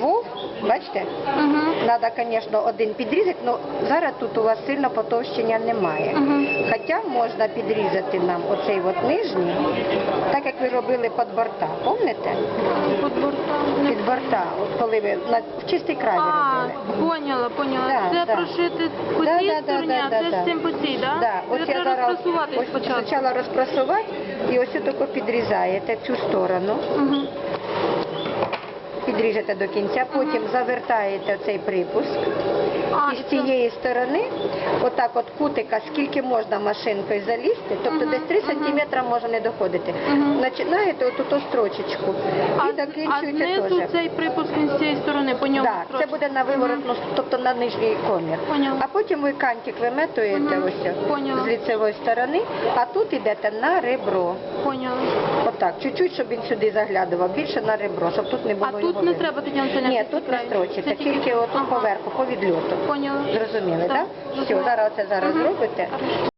швов, бачите? Угу. Треба, звісно, один підрізати, але зараз тут у вас сильно потовщення немає. Хоча можна підрізати нам оцей от нижній, так як ви робили під борта, пам'ятаєте? Під бортом. Під борта, от коли ви на в чистий край А, робили. поняла, поняла. Да, це да. прошити по Да, цій да, да, стороні, да, а да, це да. з цим по цій, так? Да, ось я зараз розпрасувати ось спочатку. спочатку розпрасувати і ось тако підрізаєте цю сторону, Угу. Підріжете до кінця, потім завертаєте цей припуск. І з цієї сторони, отак от кутика, скільки можна машинкою залізти, тобто десь 3 мгм. сантиметра може не доходити. Починаєте оту ту строчечку і а закінчуєте знизу теж. цей припуск він з цієї сторони, по ньому Так, це буде на виворотну, тобто на нижній комір. А потім ви кантик виметуєте ось з лицевої сторони, а тут йдете на ребро. Поняла. Отак, чуть-чуть, щоб він сюди заглядував, більше на ребро, щоб тут не було А його тут не видно. треба Тетяна? Ні, тут не Це тільки- отут Ага. поверху, по відльоту. Поняла. Зрозуміли, так? Так, Все, зараз це зараз зробите.